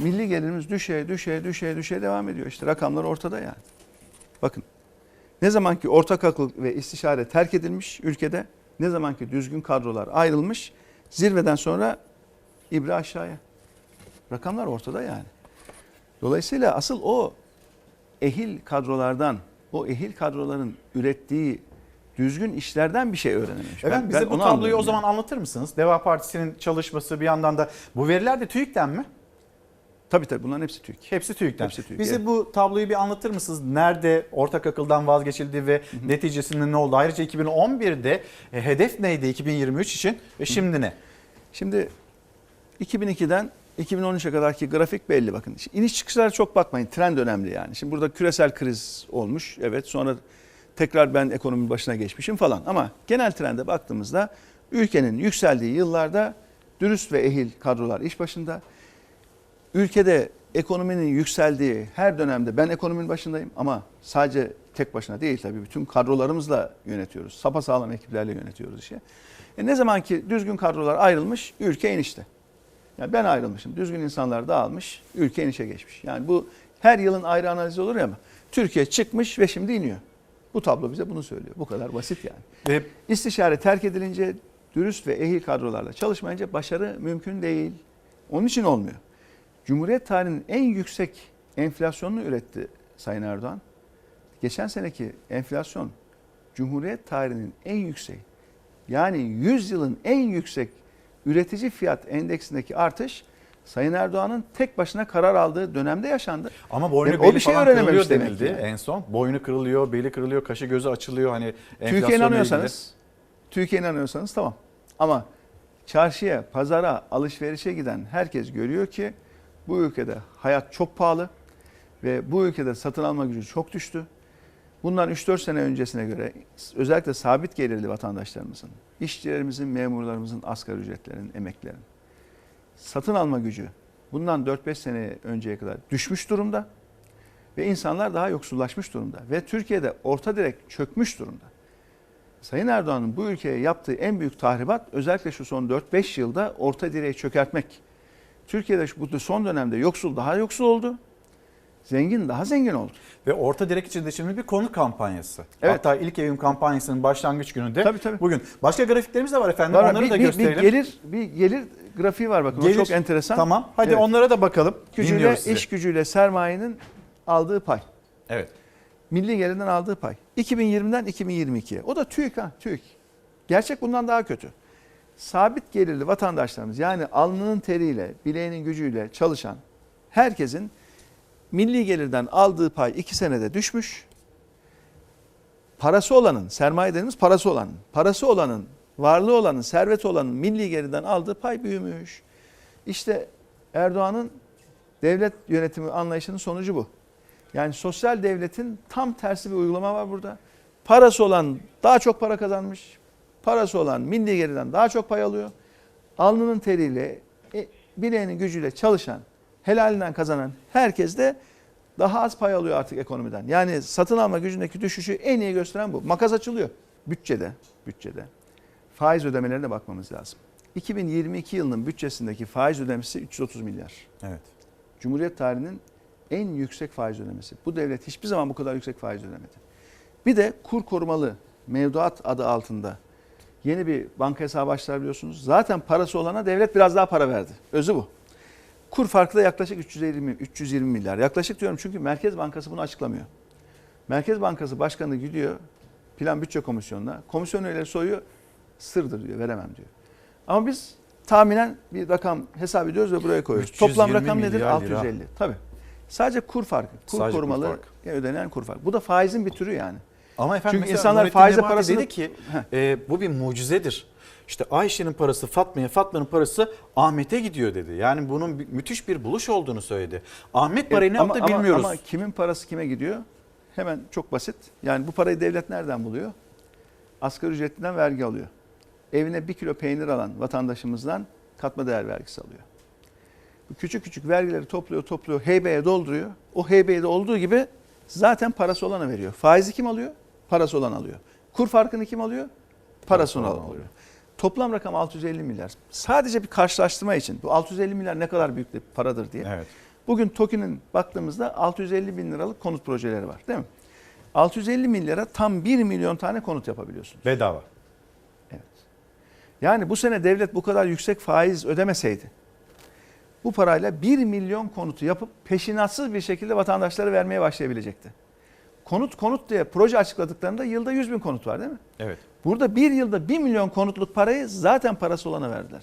Milli gelirimiz düşe düşe düşe düşe devam ediyor. İşte rakamlar ortada yani. Bakın ne zaman ki ortak akıl ve istişare terk edilmiş ülkede, ne zaman ki düzgün kadrolar ayrılmış, zirveden sonra ibre aşağıya. Rakamlar ortada yani. Dolayısıyla asıl o ehil kadrolardan, o ehil kadroların ürettiği düzgün işlerden bir şey öğrenememiş. Ben- Efendim bize ben bu tabloyu o zaman anlatır mısınız? Deva Partisi'nin çalışması bir yandan da bu veriler de TÜİK'ten mi? Tabii tabii bunların hepsi TÜİK. Hepsi TÜİK'ten. Hepsi TÜİK, Bize evet. bu tabloyu bir anlatır mısınız? Nerede ortak akıldan vazgeçildi ve neticesinde ne oldu? Ayrıca 2011'de e, hedef neydi 2023 için ve şimdi ne? Şimdi 2002'den 2013'e kadarki grafik belli bakın. Şimdi İniş çıkışlara çok bakmayın. Trend önemli yani. Şimdi burada küresel kriz olmuş. Evet sonra tekrar ben ekonominin başına geçmişim falan. Ama genel trende baktığımızda ülkenin yükseldiği yıllarda dürüst ve ehil kadrolar iş başında. Ülkede ekonominin yükseldiği her dönemde ben ekonominin başındayım ama sadece tek başına değil tabii bütün kadrolarımızla yönetiyoruz. Sapasağlam ekiplerle yönetiyoruz işi. E ne zaman ki düzgün kadrolar ayrılmış ülke inişte. Yani ben ayrılmışım. Düzgün insanlar dağılmış. Ülke inişe geçmiş. Yani bu her yılın ayrı analizi olur ya ama Türkiye çıkmış ve şimdi iniyor. Bu tablo bize bunu söylüyor. Bu kadar basit yani. Ve İstişare terk edilince dürüst ve ehil kadrolarla çalışmayınca başarı mümkün değil. Onun için olmuyor. Cumhuriyet tarihinin en yüksek enflasyonunu üretti Sayın Erdoğan. Geçen seneki enflasyon Cumhuriyet tarihinin en yüksek yani 100 yılın en yüksek üretici fiyat endeksindeki artış Sayın Erdoğan'ın tek başına karar aldığı dönemde yaşandı. ama boynu Yani beli bir şey falan kırılıyor denildi ki. en son. Boynu kırılıyor, beli kırılıyor, kaşı gözü açılıyor hani Türkiye inanıyorsanız, Türkiye inanıyorsanız tamam. Ama çarşıya, pazara, alışverişe giden herkes görüyor ki bu ülkede hayat çok pahalı ve bu ülkede satın alma gücü çok düştü. Bundan 3-4 sene öncesine göre özellikle sabit gelirli vatandaşlarımızın, işçilerimizin, memurlarımızın asgari ücretlerin, emeklerin satın alma gücü bundan 4-5 sene önceye kadar düşmüş durumda ve insanlar daha yoksullaşmış durumda ve Türkiye'de orta direk çökmüş durumda. Sayın Erdoğan'ın bu ülkeye yaptığı en büyük tahribat özellikle şu son 4-5 yılda orta direği çökertmek. Türkiye'de şu- bu son dönemde yoksul daha yoksul oldu. Zengin daha zengin oldu. Ve orta direk içinde şimdi bir konut kampanyası. Evet. Hatta ilk evim kampanyasının başlangıç günü de Tabii, tabii. bugün. Başka grafiklerimiz de var efendim. Var, Onları bir, da bir- bir gösterelim. gelir bir gelir grafiği var bakın. Gelir. O çok enteresan. Tamam. Hadi Evet. onlara da bakalım. gücüyle, iş gücüyle sermayenin aldığı pay. Evet. Milli gelirden aldığı pay. 2020'den 2022'ye. O da TÜİK ha, TÜİK. Gerçek bundan daha kötü. Sabit gelirli vatandaşlarımız yani alnının teriyle, bileğinin gücüyle çalışan herkesin milli gelirden aldığı pay 2 senede düşmüş. Parası olanın, sermaye dediğimiz parası olanın, parası olanın, varlığı olanın, serveti olanın milli gelirden aldığı pay büyümüş. İşte Erdoğan'ın devlet yönetimi anlayışının sonucu bu. Yani sosyal devletin tam tersi bir uygulama var burada. Parası olan daha çok para kazanmış. Parası olan milli gelirden daha çok pay alıyor. Alnının teriyle, e, bileğinin gücüyle çalışan, helalinden kazanan herkes de daha az pay alıyor artık ekonomiden. Yani satın alma gücündeki düşüşü en iyi gösteren bu. Makas açılıyor. Bütçede, bütçede faiz ödemelerine bakmamız lazım. 2022 yılının bütçesindeki faiz ödemesi 330 milyar. Evet. Cumhuriyet tarihinin en yüksek faiz ödemesi. Bu devlet hiçbir zaman bu kadar yüksek faiz ödemedi. Bir de kur korumalı mevduat adı altında yeni bir banka hesabı açtılar biliyorsunuz. Zaten parası olana devlet biraz daha para verdi. Özü bu. Kur farkı da yaklaşık 350 320 milyar. Yaklaşık diyorum çünkü Merkez Bankası bunu açıklamıyor. Merkez Bankası Başkanı gidiyor Plan Bütçe Komisyonu'na. Komisyon üyeleri soruyor. Sırdır diyor, veremem diyor. Ama biz tahminen bir rakam hesap ediyoruz ve buraya koyuyoruz. 320 Toplam rakam nedir? lira. 650. Tabii. Sadece kur farkı. Kur Sadece kur korumalı farkı. ödenen kur farkı. Bu da faizin bir türü yani. Ama efendim Çünkü insanlar faize parasını- dedi ki e, bu bir mucizedir. İşte Ayşe'nin parası Fatma'ya, Fatma'nın parası Ahmet'e gidiyor dedi. Yani bunun bir- müthiş bir buluş olduğunu söyledi. Ahmet parayı ne E, ama, yaptı ama- bilmiyoruz. Ama kimin parası kime gidiyor? Hemen çok basit. Yani bu parayı devlet nereden buluyor? Asgari ücretinden vergi alıyor. Evine bir kilo peynir alan vatandaşımızdan katma değer vergisi alıyor. Bu küçük küçük vergileri topluyor topluyor heybeye dolduruyor. O heybede olduğu gibi zaten parası olana veriyor. Faizi kim alıyor? Parası olan alıyor. Kur farkını kim alıyor? Parası olan alıyor. Toplam rakam 650 milyar. Sadece bir karşılaştırma için bu 650 milyar ne kadar büyük bir paradır diye. Evet. Bugün TOKİ'nin baktığımızda 650 bin liralık konut projeleri var değil mi? 650 milyara tam 1 milyon tane konut yapabiliyorsunuz. Bedava. Evet. Yani bu sene devlet bu kadar yüksek faiz ödemeseydi bu parayla 1 milyon konutu yapıp peşinatsız bir şekilde vatandaşlara vermeye başlayabilecekti. Konut konut diye proje açıkladıklarında yılda 100 bin konut var değil mi? Evet. Burada bir yılda 1 milyon konutluk parayı zaten parası olana verdiler.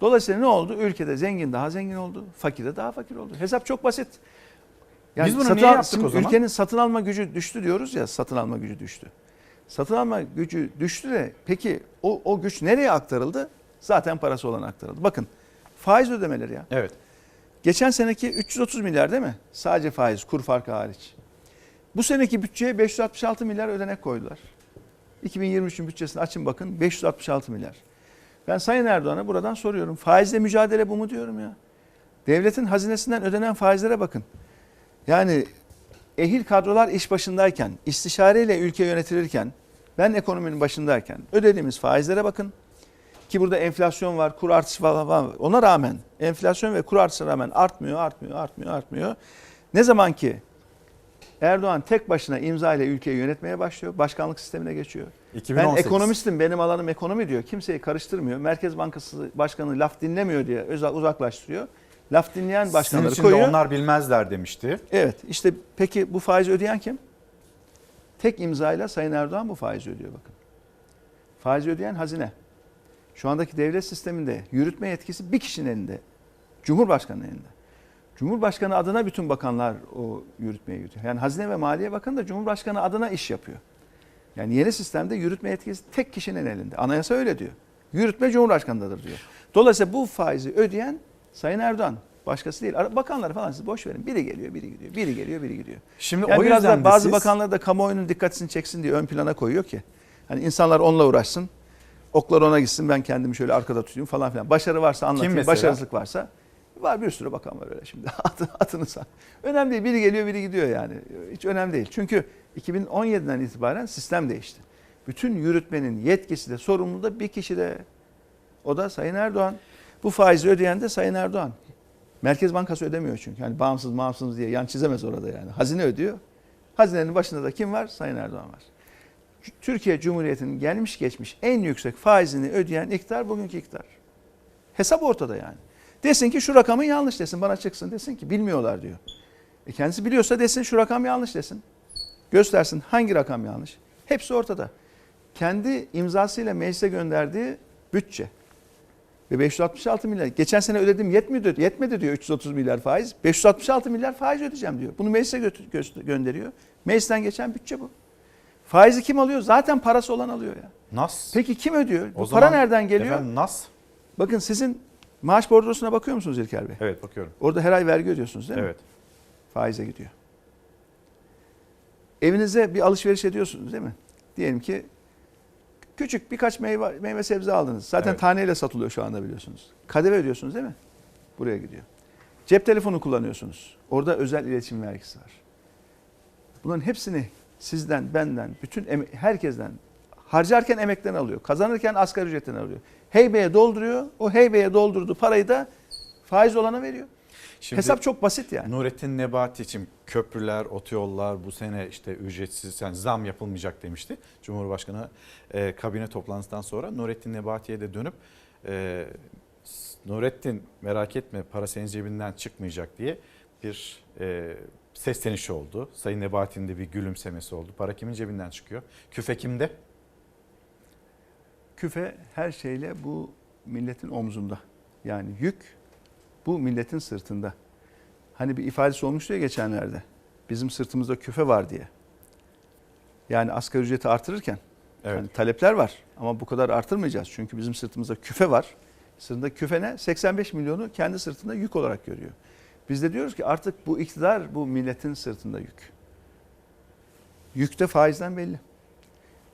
Dolayısıyla ne oldu? Ülkede zengin daha zengin oldu, fakir de daha fakir oldu. Hesap çok basit. Biz bunu satın niye yaptık o zaman? Ülkenin satın alma gücü düştü diyoruz ya, satın alma gücü düştü. Satın alma gücü düştü de peki o, o güç nereye aktarıldı? Zaten parası olana aktarıldı. Bakın faiz ödemeleri ya. Evet. Geçen seneki 330 milyar değil mi? Sadece faiz, kur farkı hariç. Bu seneki bütçeye 566 milyar ödenek koydular. 2023'ün bütçesini açın bakın 566 milyar. Ben Sayın Erdoğan'a buradan soruyorum. Faizle mücadele bu mu diyorum ya. Devletin hazinesinden ödenen faizlere bakın. Yani ehil kadrolar iş başındayken, istişareyle ülke yönetilirken, ben ekonominin başındayken ödediğimiz faizlere bakın. Ki burada enflasyon var, kur artışı falan var. Ona rağmen enflasyon ve kur artışına rağmen artmıyor, artmıyor, artmıyor, artmıyor. Ne zaman ki Erdoğan tek başına imza ile ülkeyi yönetmeye başlıyor, başkanlık sistemine geçiyor. 2018. Ben ekonomistim, benim alanım ekonomi diyor. Kimseyi karıştırmıyor. Merkez Bankası Başkanı laf dinlemiyor diye özel uzaklaştırıyor. Laf dinleyen Sizin başkanları için de koyuyor. onlar bilmezler demişti. Evet işte peki bu faizi ödeyen kim? Tek imzayla Sayın Erdoğan bu faizi ödüyor bakın. Faizi ödeyen hazine. Şu andaki devlet sisteminde yürütme yetkisi bir kişinin elinde. Cumhurbaşkanının elinde. Cumhurbaşkanı adına bütün bakanlar o yürütmeyi yürütüyor. Yani Hazine ve Maliye Bakanı da Cumhurbaşkanı adına iş yapıyor. Yani yeni sistemde yürütme yetkisi tek kişinin elinde. Anayasa öyle diyor. Yürütme Cumhurbaşkanı'ndadır diyor. Dolayısıyla bu faizi ödeyen Sayın Erdoğan. Başkası değil. Bakanları falan siz boş verin. Biri geliyor, biri gidiyor. Biri geliyor, biri gidiyor. Şimdi Yani o biraz yüzden bazı siz- bakanlar da kamuoyunun dikkatini çeksin diye ön plana koyuyor ki. Hani insanlar onunla uğraşsın. Oklar ona gitsin ben kendimi şöyle arkada tutayım falan filan. Başarı varsa anlatayım, başarısızlık varsa. Var bir sürü bakan var öyle şimdi. Atı- Atını sağ. Önemli değil. Biri geliyor biri gidiyor yani. Hiç önemli değil. Çünkü 2017'den itibaren sistem değişti. Bütün yürütmenin yetkisi de sorumluluğu da bir kişide. O da Sayın Erdoğan. Bu faizi ödeyen de Sayın Erdoğan. Merkez Bankası ödemiyor çünkü. Yani bağımsız bağımsız diye yan çizemez orada yani. Hazine ödüyor. Hazinenin başında da kim var? Sayın Erdoğan var. Türkiye Cumhuriyeti'nin gelmiş geçmiş en yüksek faizini ödeyen iktidar bugünkü iktidar. Hesap ortada yani. Desin ki şu rakamın yanlış desin bana çıksın desin ki bilmiyorlar diyor. E kendisi biliyorsa desin şu rakam yanlış desin. Göstersin hangi rakam yanlış. Hepsi ortada. Kendi imzasıyla meclise gönderdiği bütçe. Ve 566 milyar. Geçen sene ödedim yetmedi, yetmedi diyor 330 milyar faiz. 566 milyar faiz ödeyeceğim diyor. Bunu meclise gö- gönderiyor. Meclisten geçen bütçe bu. Faizi kim alıyor? Zaten parası olan alıyor ya. Nas. Peki kim ödüyor? O Bu zaman para nereden geliyor? Efendim Nas. Bakın sizin maaş bordrosuna bakıyor musunuz İlker Bey? Evet bakıyorum. Orada her ay vergi ödüyorsunuz değil mi? Evet. Faize gidiyor. Evinize bir alışveriş ediyorsunuz değil mi? Diyelim ki küçük birkaç meyve, meyve sebze aldınız. Zaten Evet. taneyle satılıyor şu anda biliyorsunuz. KDV ödüyorsunuz değil mi? Buraya gidiyor. Cep telefonu kullanıyorsunuz. Orada özel iletişim vergisi var. Bunların hepsini sizden, benden, bütün herkesten harcarken emekten alıyor. Kazanırken asgari ücretten alıyor. Heybeye dolduruyor. O heybeye doldurduğu parayı da faiz olana veriyor. Şimdi Hesap çok basit yani. Nurettin Nebati için köprüler, otoyollar bu sene işte ücretsiz yani zam yapılmayacak demişti. Cumhurbaşkanı e, kabine toplantısından sonra Nurettin Nebati'ye de dönüp e, Nurettin merak etme para senin cebinden çıkmayacak diye bir e, seslenişi oldu. Sayın Nebati'nin de bir gülümsemesi oldu. Para kimin cebinden çıkıyor? Küfe kimde? Küfe her şeyle bu milletin omzunda. Yani yük bu milletin sırtında. Hani bir ifadesi olmuştu ya geçenlerde. Bizim sırtımızda küfe var diye. Yani asgari ücreti artırırken Evet. hani talepler var ama bu kadar artırmayacağız. Çünkü bizim sırtımızda küfe var. Sırtında küfe ne? 85 milyonu kendi sırtında yük olarak görüyor. Biz de diyoruz ki artık bu iktidar bu milletin sırtında yük. Yük de faizden belli.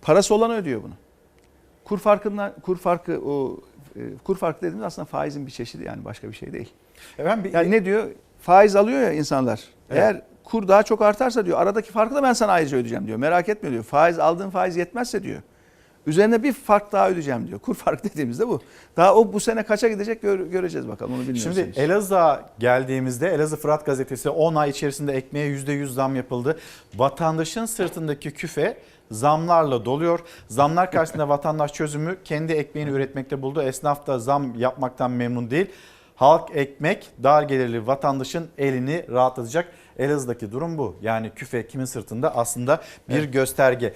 Parası olan ödüyor bunu. Kur farkından kur farkı o e, kur farkı dediğimiz aslında faizin bir çeşidi yani başka bir şey değil. Efendim bir, Yani ne diyor? Faiz alıyor ya insanlar. Evet. Eğer kur daha çok artarsa diyor aradaki farkı da ben sana ayrıca ödeyeceğim diyor. Merak etme diyor. Faiz aldığın faiz yetmezse diyor. Üzerine bir fark daha ödeyeceğim diyor. Kur fark dediğimizde bu. Daha o bu sene kaça gidecek gör- göreceğiz bakalım onu bilmiyoruz. Şimdi henüz. Elazığ'a geldiğimizde Elazığ Fırat Gazetesi 10 ay içerisinde ekmeğe %100 zam yapıldı. Vatandaşın sırtındaki küfe zamlarla doluyor. Zamlar karşısında vatandaş çözümü kendi ekmeğini üretmekte buldu. Esnaf da zam yapmaktan memnun değil. Halk ekmek dar gelirli vatandaşın elini rahatlatacak. Elazığ'daki durum bu. Yani küfe kimin sırtında aslında bir gösterge.